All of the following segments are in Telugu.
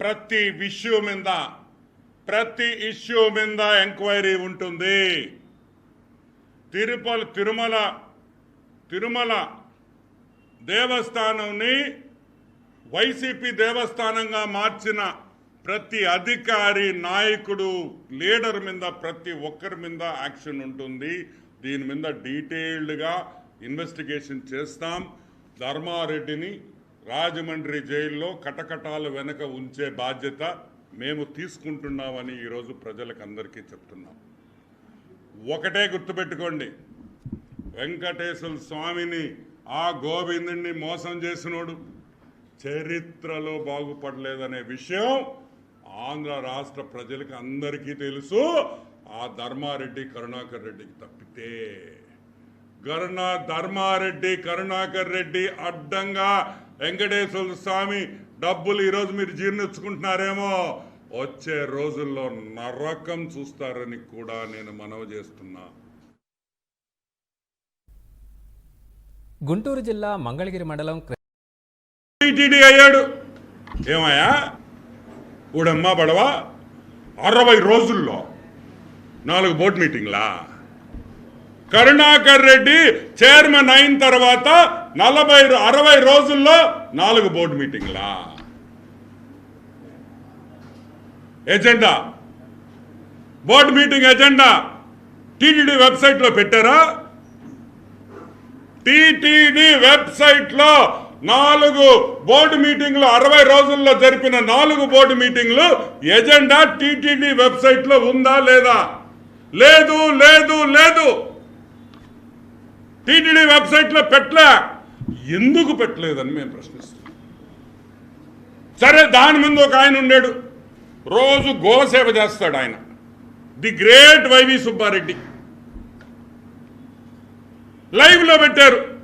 ప్రతి విషయం మీద ప్రతి ఇష్యూ మీద ఎంక్వైరీ ఉంటుంది. తిరుపతి తిరుమల తిరుమల దేవస్థానంని వైసీపీ దేవస్థానంగా మార్చిన ప్రతి అధికారి నాయకుడు లీడర్ మీద ప్రతి ఒక్కరి మీద యాక్షన్ ఉంటుంది. దీని మీద డీటెయిల్డ్గా ఇన్వెస్టిగేషన్ చేస్తాం. ధర్మారెడ్డిని రాజమండ్రి జైల్లో కటకటాలు వెనక ఉంచే బాధ్యత మేము తీసుకుంటున్నామని ఈరోజు ప్రజలకు అందరికీ చెప్తున్నాం. ఒకటే గుర్తుపెట్టుకోండి వెంకటేశ్వర స్వామిని ఆ గోవిందుని మోసం చేసినోడు చరిత్రలో బాగుపడలేదనే విషయం ఆంధ్ర రాష్ట్ర ప్రజలకు అందరికీ తెలుసు. ఆ ధర్మారెడ్డి కరుణాకర్ రెడ్డికి తప్పితే గరుణ ధర్మారెడ్డి కరుణాకర్ రెడ్డి అడ్డంగా వెంకటేశ్వర స్వామి డబ్బులు ఈరోజు మీరు జీర్ణించుకుంటున్నారేమో? వచ్చే రోజుల్లో నరకం చూస్తారని కూడా నేను మనవి చేస్తున్నా. గుంటూరు జిల్లా మంగళగిరి మండలం టీటీడీ అయ్యాడు. ఏమయ్యా? ఊడమ్మా పడవా? అరవై రోజుల్లో నాలుగు బోర్డు మీటింగ్లా? కరుణాకర్ రెడ్డి చైర్మన్ అయిన తర్వాత నలభై అరవై రోజుల్లో నాలుగు board మీటింగ్లా. Agenda. Board meeting agenda. TTD వెబ్సైట్లో పెట్టారా? టీటీడీ వెబ్సైట్లో నాలుగు బోర్డు మీటింగ్లు అరవై రోజుల్లో జరిపిన నాలుగు బోర్డు మీటింగ్లు ఎజెండా టీటీడీ వెబ్సైట్లో ఉందా లేదా? లేదు లేదు లేదు. టీటీడీ వెబ్సైట్లో పెట్టలే. ఎందుకు పెట్టలేదని మేము ప్రశ్నిస్తున్నాం. సరే దాని ముందు ఒక ఆయన ఉండాడు. రోజు గోసేవ చేస్తాడు ఆయన. The great YV Subba Reddy. లైవ్లో పెట్టారు.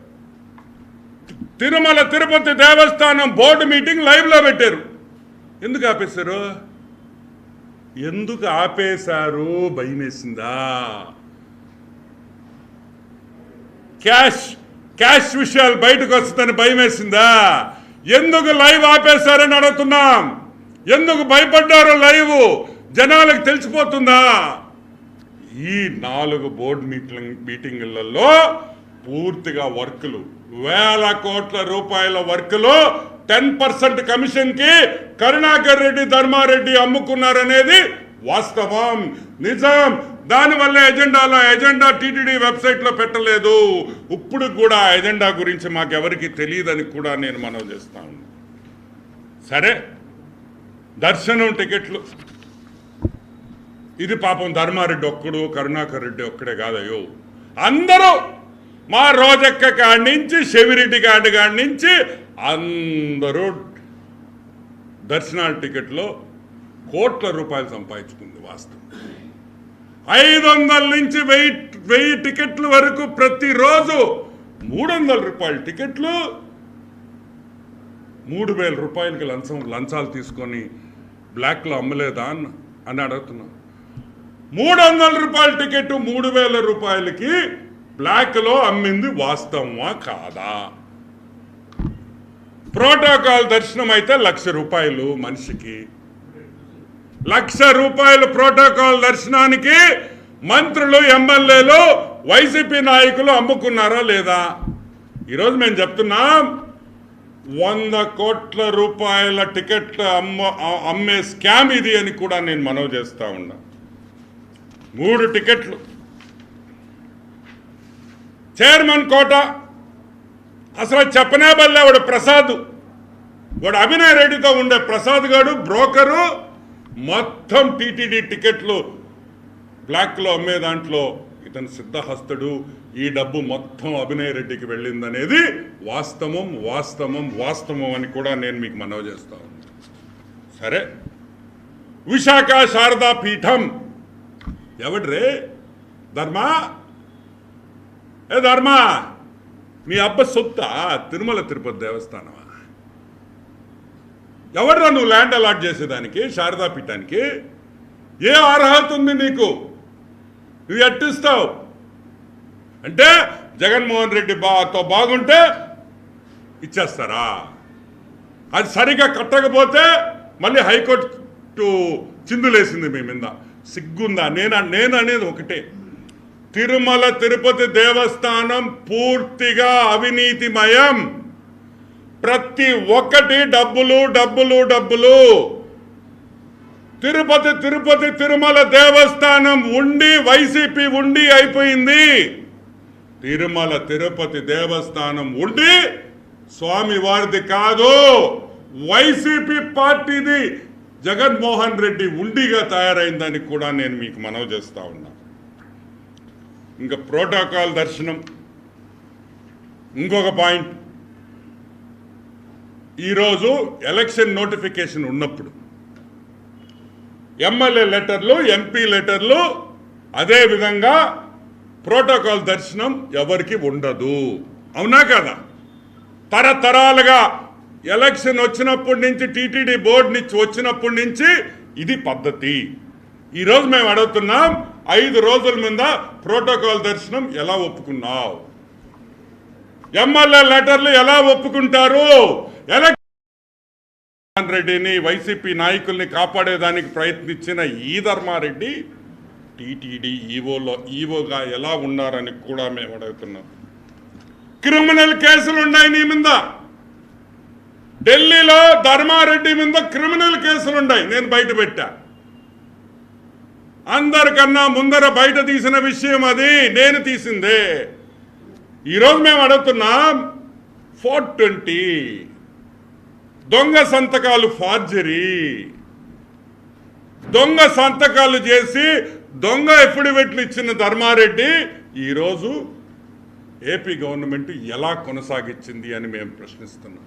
తిరుమల తిరుపతి దేవస్థానం బోర్డు మీటింగ్ లైవ్లో పెట్టారు. ఎందుకు ఆపేశారు? ఎందుకు ఆపేశారు? భయమేసిందా? క్యాష్ క్యాష్ విషయాలు బయటకు వస్తుందని భయమేసిందా ఎందుకు లైవ్ ఆపేశారని అడుగుతున్నాం? ఎందుకు భయపడ్డారు లైవ్? జనాలకు తెలిసిపోతుందా? ఈ నాలుగు బోర్డు మీటింగ్ మీటింగులలో పూర్తిగా వర్కులు వేల కోట్ల రూపాయల వర్కులు టెన్ పర్సెంట్ కమిషన్కి కరుణాకర్ రెడ్డి ధర్మారెడ్డి అమ్ముకున్నారనేది వాస్తవం నిజం. దానివల్ల ఎజెండాలో ఎజెండా టీటీడీ వెబ్సైట్లో పెట్టలేదు. ఇప్పుడు కూడా ఆ ఎజెండా గురించి మాకెవరికి తెలియదని కూడా నేను మనవి చేస్తా సరే? దర్శనం టికెట్లు. ఇది పాపం ధర్మారెడ్డి ఒక్కడు కరుణాకర్ రెడ్డి ఒక్కడే కాదయ్యో. అందరూ మా రోజక్క కాడి నుంచి శివిరెడ్డి కాడి కాడి నుంచి అందరూ దర్శనాల టికెట్లో కోట్ల రూపాయలు సంపాదించుకుంది వాస్తవం. ఐదు వందల నుంచి వెయ్యి వెయ్యి టికెట్ల వరకు ప్రతిరోజు మూడు వందల రూపాయల టికెట్లు మూడు వేల రూపాయలకి లంచం లంచాలు తీసుకొని బ్లాక్లో అమ్మలేదా అన్న అని అడుగుతున్నా. మూడు వందల రూపాయల టికెట్ మూడు వేల రూపాయలకి బ్లాక్లో అమ్మింది వాస్తవమా కాదా? ప్రోటోకాల్ దర్శనం అయితే లక్ష రూపాయలు మనిషికి. లక్ష రూపాయలు ప్రోటోకాల్ దర్శనానికి మంత్రులు ఎమ్మెల్యేలు వైసీపీ నాయకులు అమ్ముకున్నారా లేదా? ఈరోజు మేము చెప్తున్నాం వంద కోట్ల రూపాయల టికెట్లు అమ్మ అమ్మే స్కామ్ ఇది అని కూడా నేను మనవి చేస్తూ ఉన్నా. మూడు టికెట్లు. చైర్మన్ కోట అసలు చెప్పనే బల్లే వాడు ప్రసాద్. వాడు అభినయ్ రెడ్డితో ఉండే ప్రసాద్ గారు బ్రోకరు మొత్తం టీటీడీ టికెట్లు బ్లాక్లో అమ్మే దాంట్లో ఇతను సిద్ధహస్తుడు. ఈ డబ్బు మొత్తం అభినయ రెడ్డికి వెళ్ళిందనేది వాస్తవం వాస్తవం వాస్తవం అని కూడా నేను మీకు మనవి చేస్తాను సరే. విశాఖ శారదా పీఠం. ఎవడ్రే? ధర్మా? ఏ ధర్మా? మీ అబ్బ సొత్త తిరుమల తిరుపతి దేవస్థానమా? ఎవడ్రా నువ్వు ల్యాండ్ అలాట్ చేసేదానికి శారదాపీఠానికి ఏ అర్హత ఉంది నీకు? నువ్వు ఎట్టిస్తావు అంటే జగన్మోహన్ రెడ్డి బాతో బాగుంటే ఇచ్చేస్తారా? అది సరిగా కట్టకపోతే మళ్ళీ హైకోర్టు చిందులేసింది మీ మీద. సిగ్గుందా? నేను నేను అనేది ఒకటే. తిరుమల తిరుపతి దేవస్థానం పూర్తిగా అవినీతిమయం. ప్రతి ఒక్కటి డబ్బులు డబ్బులు డబ్బులు. తిరుపతి తిరుపతి తిరుమల దేవస్థానం ఉండి వైసీపీ ఉండి అయిపోయింది. తిరుమల తిరుపతి దేవస్థానం ఉండి స్వామి వారిది కాదు. వైసీపీ పార్టీది జగన్మోహన్ రెడ్డి ఉండిగా తయారైందని కూడా నేను మీకు మనవి చేస్తా ఉన్నా. ఇంకా ప్రోటోకాల్ దర్శనం. ఇంకొక పాయింట్. ఈరోజు ఎలక్షన్ నోటిఫికేషన్ ఉన్నప్పుడు ఎమ్మెల్యే లెటర్లు ఎంపీ లెటర్లు అదేవిధంగా ప్రోటోకాల్ దర్శనం ఎవరికి ఉండదు. అవునా కదా? తరతరాలుగా ఎలక్షన్ వచ్చినప్పటి నుంచి టీటీడీ బోర్డు నుంచి వచ్చినప్పటి నుంచి ఇది పద్ధతి. ఈరోజు మేము అడుగుతున్నాం ఐదు రోజుల మీద ప్రోటోకాల్ దర్శనం ఎలా ఒప్పుకున్నావు? ఎమ్మెల్యే లెటర్లు ఎలా ఒప్పుకుంటారు? జగన్మోహన్ రెడ్డిని వైసీపీ నాయకుల్ని కాపాడేదానికి ప్రయత్నించిన ఈ ధర్మారెడ్డి టీటీడీ ఈవోలో ఈవోగా ఎలా ఉన్నారని కూడా మేము అడుగుతున్నాం. క్రిమినల్ కేసులు ఉన్నాయి నీ మీద. ఢిల్లీలో ధర్మారెడ్డి మీద క్రిమినల్ కేసులు ఉన్నాయి. నేను బయట పెట్టా. అందరికన్నా ముందర బయట తీసిన విషయం అది నేను తీసిందే. ఈరోజు మేము అడుగుతున్నాం ఫోర్ ట్వంటీ దొంగ సంతకాలు ఫార్జరీ. దొంగ సంతకాలు చేసి దొంగ ఎఫిడవిట్లు ఇచ్చిన ధర్మారెడ్డి ఈరోజు ఏపీ గవర్నమెంట్ ఎలా కొనసాగించింది అని మేము ప్రశ్నిస్తున్నాం.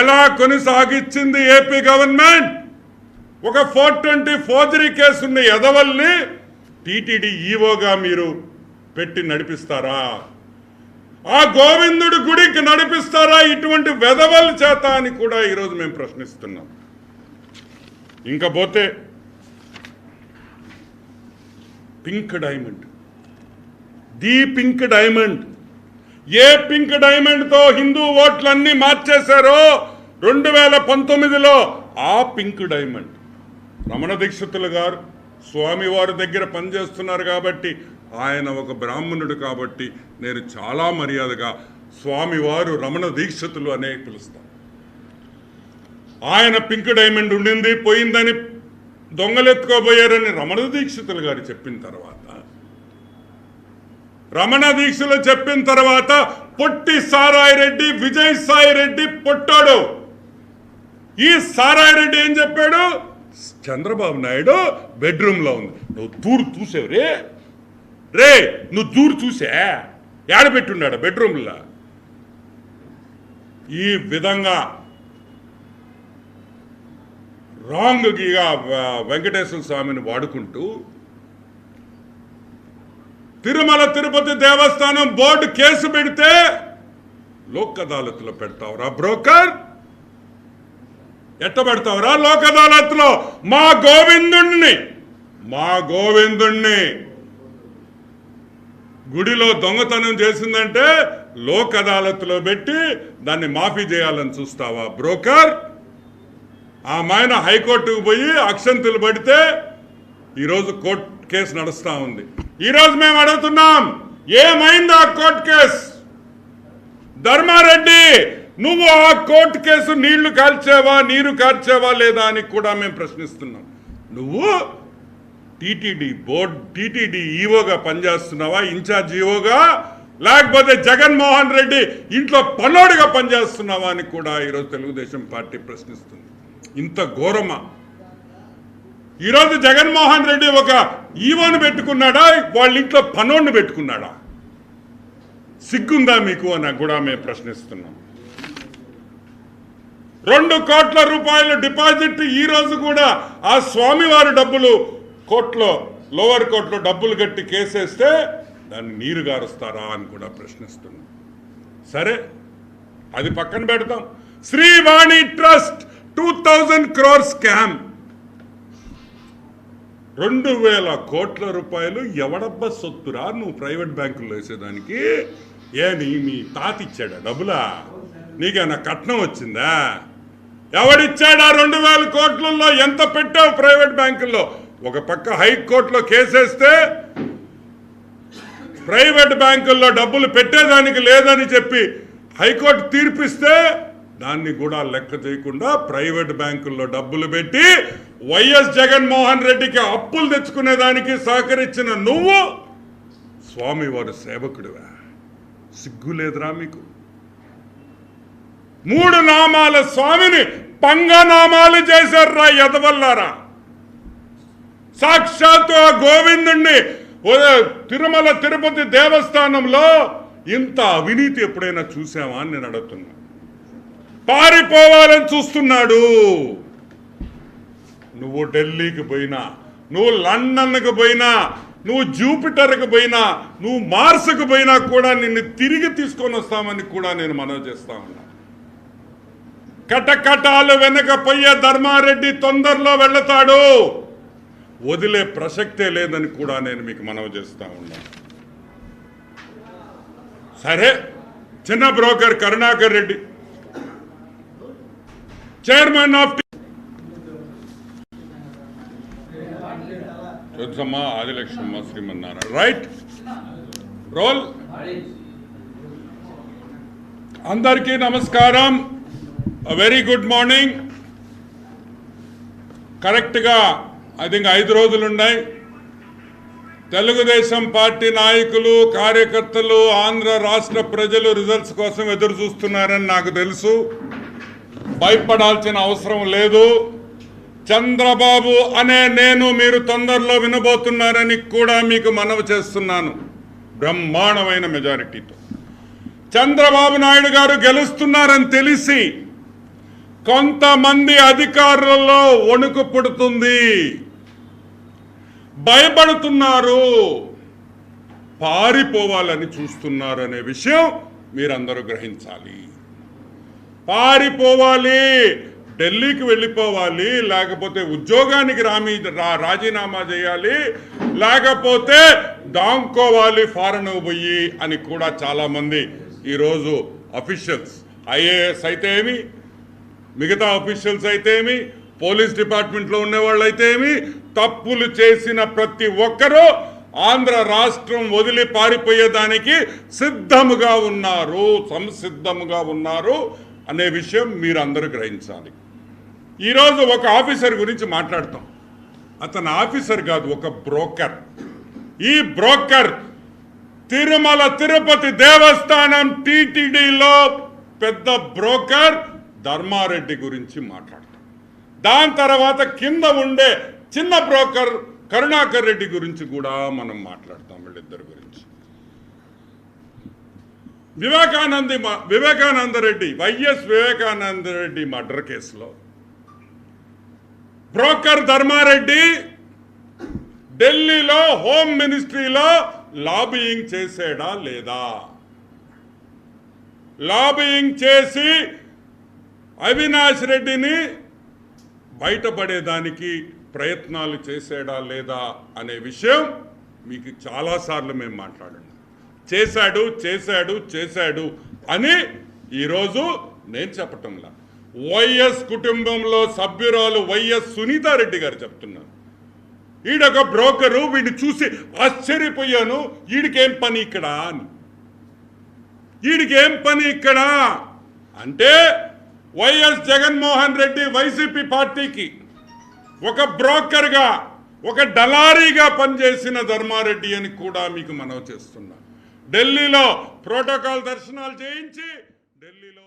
ఎలా కొనసాగించింది ఏపీ గవర్నమెంట్? ఒక ఫోర్ ట్వంటీ ఫోర్జరీ కేసున్న ఎదవల్ని టీటీడీ ఈవోగా మీరు పెట్టి నడిపిస్తారా? ఆ గోవిందుడి గుడికి నడిపిస్తారా ఇటువంటి వెధవల చేత అని కూడా ఈరోజు మేము ప్రశ్నిస్తున్నాం. ఇంకా పోతే pink diamond. The pink diamond. A pink డైమండ్తో హిందూ ఓట్లన్నీ మార్చేశారో రెండు వేల పంతొమ్మిదిలో ఆ పింక్ డైమండ్. రమణ దీక్షితులు గారు స్వామివారి దగ్గర పనిచేస్తున్నారు కాబట్టి ఆయన ఒక బ్రాహ్మణుడు కాబట్టి నేను చాలా మర్యాదగా స్వామివారు రమణ దీక్షితులు అనే పిలుస్తాను. ఆయన పింక్ డైమండ్ ఉండింది పోయిందని దొంగలెత్తుకోబోయారని రమణ దీక్షితులు గారు చెప్పిన తర్వాత రమణ దీక్షలు చెప్పిన తర్వాత పొట్టి సారాయి రెడ్డి విజయ్ సాయి రెడ్డి పొట్టాడు. ఈ సారాయి రెడ్డి ఏం చెప్పాడు? చంద్రబాబు నాయుడు బెడ్రూమ్లో ఉంది. నువ్వు తూరు చూసేవరే. రే నువ్వు దూరు చూసే. ఏడబెట్టున్నాడు బెడ్రూమ్లో? ఈ విధంగా రాంగ్గా వెంకటేశ్వర స్వామిని వాడుకుంటూ తిరుమల తిరుపతి దేవస్థానం బోర్డు కేసు పెడితే లోక్ అదాలత్లో పెడతావురా బ్రోకర్. ఎట్ట పెడతావురా లోక్ అదాలత్లో మా గోవిందుణ్ణి. మా గోవిందుణ్ణి. గుడిలో దొంగతనం చేసిందంటే లోక్ అదాలత్లో పెట్టి దాన్ని మాఫీ చేయాలని చూస్తావా బ్రోకర్? ఆ మాయన హైకోర్టుకు పోయి అక్షంతులు పడితే ఈరోజు కోర్టు కేసు నడుస్తూ ఉంది. ఈరోజు మేము అడుగుతున్నాం ఏమైంది ఆ కోర్టు కేసు? ధర్మారెడ్డి నువ్వు ఆ కోర్టు కేసు నీళ్ళు కాల్చావా నీరు కాల్చావా లేదా అని కూడా మేము ప్రశ్నిస్తున్నాం. నువ్వు టీటీడీ బోర్డ్ టీటీడీ ఈవోగా పనిచేస్తున్నావా? ఇన్ఛార్జ్ ఈవోగా? లేకపోతే జగన్మోహన్ రెడ్డి ఇంట్లో పనోడిగా పనిచేస్తున్నావా అని కూడా ఈరోజు తెలుగుదేశం పార్టీ ప్రశ్నిస్తుంది. ఇంత ఘోరమా? ఈరోజు జగన్మోహన్ రెడ్డి ఒక ఈవోను పెట్టుకున్నాడా? వాళ్ళ ఇంట్లో పనోడిని పెట్టుకున్నాడా? సిగ్గుందా మీకు అని కూడా మేము ప్రశ్నిస్తున్నాం. రెండు కోట్ల రూపాయల డిపాజిట్ ఈ రోజు కూడా ఆ స్వామివారి డబ్బులు కోర్టులో లోవర్ కోర్టులో డబ్బులు కట్టి కేసేస్తే దాన్ని నీరు గారుస్తారా అని కూడా ప్రశ్నిస్తున్నాం. సరే అది పక్కన పెడతాం. Srivani trust two thousand crore scam రెండు వేల కోట్ల రూపాయలు ఎవడబ్బా సొత్తురా నువ్వు ప్రైవేట్ బ్యాంకుల్లో వేసేదానికి? ఏమి మీ తాతిచ్చాడా డబ్బులా? నీకేనా కట్నం వచ్చిందా? ఎవడిచ్చాడా రెండు వేల కోట్లలో? ఎంత పెట్టావు ప్రైవేట్ బ్యాంకుల్లో? ఒక పక్క హైకోర్టులో కేసేస్తే ప్రైవేట్ బ్యాంకుల్లో డబ్బులు పెట్టేదానికి లేదని చెప్పి హైకోర్టు తీర్పిస్తే దాన్ని కూడా లెక్క చేయకుండా ప్రైవేట్ బ్యాంకుల్లో డబ్బులు పెట్టి వైఎస్ జగన్మోహన్ రెడ్డికి అప్పులు తెచ్చుకునేదానికి సహకరించిన నువ్వు స్వామివారి సేవకుడివా? సిగ్గు లేదురా మీకు? మూడు నామాల స్వామిని పంగనామాలు చేశారా ఎదవల్లారా సాక్షాత్తు ఆ గోవిందుణ్ణి ఓ తిరుమల తిరుపతి దేవస్థానంలో ఇంత అవినీతి ఎప్పుడైనా చూసావా అని నేను అడుగుతున్నా. పారిపోవాలని చూస్తున్నాడు. నువ్వు ఢిల్లీకి పోయినా నువ్వు లండన్కి పోయినా నువ్వు జూపిటర్కి పోయినా నువ్వు మార్స్కి పోయినా కూడా నిన్ను తిరిగి తీసుకొని వస్తామని కూడా నేను మనవి చేస్తా ఉన్నా. కటకటాలు వెనక పోయే ధర్మారెడ్డి తొందరలో వెళతాడు. వదిలే ప్రసక్తే లేదని కూడా నేను మీకు మనవి చేస్తా ఉన్నాను. సరే చిన్న broker Karunakar Reddy chairman of చూసమ్మా Adilakshmamma Srimannarayana. Right? Role. అందరికీ నమస్కారం. వెరీ గుడ్ మార్నింగ్ కరెక్ట్గా ఐ థింక్ ఐదు రోజులు ఉన్నాయి తెలుగుదేశం పార్టీ నాయకులు కార్యకర్తలు ఆంధ్ర రాష్ట్ర ప్రజలు రిజల్ట్స్ కోసం ఎదురు చూస్తున్నారని నాకు తెలుసు. భయపడాల్సిన అవసరం లేదు. చంద్రబాబు అనే నేను మీరు తొందరలో వినబోతున్నారని కూడా మీకు మనవి చేస్తున్నాను. బ్రహ్మాండమైన మెజారిటీతో చంద్రబాబు నాయుడు గారు గెలుస్తున్నారని తెలిసి కొంతమంది అధికారులలో వణుకు పుడుతుంది. భయపడుతున్నారు. పారిపోవాలని చూస్తున్నారు అనే విషయం మీరందరూ గ్రహించాలి. పారిపోవాలి ఢిల్లీకి వెళ్ళిపోవాలి లేకపోతే ఉద్యోగానికి రామీ రా రాజీనామా చేయాలి లేకపోతే దాంకోవాలి ఫారెన్ పోయి అని కూడా చాలామంది ఈరోజు అఫీషియల్స్ ఐఏఎస్ అయితే ఏమి మిగతా అఫీషియల్స్ అయితే ఏమి పోలీస్ డిపార్ట్మెంట్లో ఉండే అయితే ఏమి? తప్పులు చేసిన ప్రతి ఒక్కరూ ఆంధ్ర రాష్ట్రం వదిలి పారిపోయేదానికి సిద్ధముగా ఉన్నారు సంసిద్ధముగా ఉన్నారు అనే విషయం మీరందరూ గ్రహించాలి. ఈరోజు ఒక ఆఫీసర్ గురించి మాట్లాడతాం. అతను ఆఫీసర్ కాదు ఒక బ్రోకర్. ఈ బ్రోకర్ తిరుమల తిరుపతి దేవస్థానం టీటీడీలో పెద్ద బ్రోకర్ ధర్మారెడ్డి గురించి మాట్లాడతాం. దాని తర్వాత కింద ఉండే చిన్న బ్రోకర్ కరుణాకర్ రెడ్డి గురించి కూడా మనం మాట్లాడతాం వీళ్ళిద్దరి గురించి. వివేకానంది వివేకానంద రెడ్డి వైఎస్ వివేకానంద రెడ్డి మర్డర్ కేసులో. బ్రోకర్ ధర్మారెడ్డి ఢిల్లీలో హోమ్ మినిస్ట్రీలో లాబియింగ్ చేసాడా లేదా? లాబియింగ్ చేసి అవినాష్ రెడ్డిని బయటపడేదానికి ప్రయత్నాలు చేసాడా లేదా అనే విషయం మీకు చాలాసార్లు మేము మాట్లాడాం. చేశాడు చేశాడు చేశాడు అని ఈరోజు నేను చెప్పటంలా. వైఎస్ కుటుంబంలో సభ్యురాలు వైఎస్ సునీతారెడ్డి గారు చెప్తున్నారు. ఈడొక బ్రోకరు వీడిని చూసి ఆశ్చర్యపోయాను వీడికేం పని ఇక్కడ అని. వీడికేం పని ఇక్కడ అంటే వైఎస్ జగన్మోహన్ రెడ్డి వైసీపీ పార్టీకి ఒక బ్రోకర్గా ఒక డలారీగా పనిచేసిన ధర్మారెడ్డి అని కూడా మీకు మనవి చేస్తున్నా. ఢిల్లీలో ప్రోటోకాల్ దర్శనాలు చేయించి ఢిల్లీలో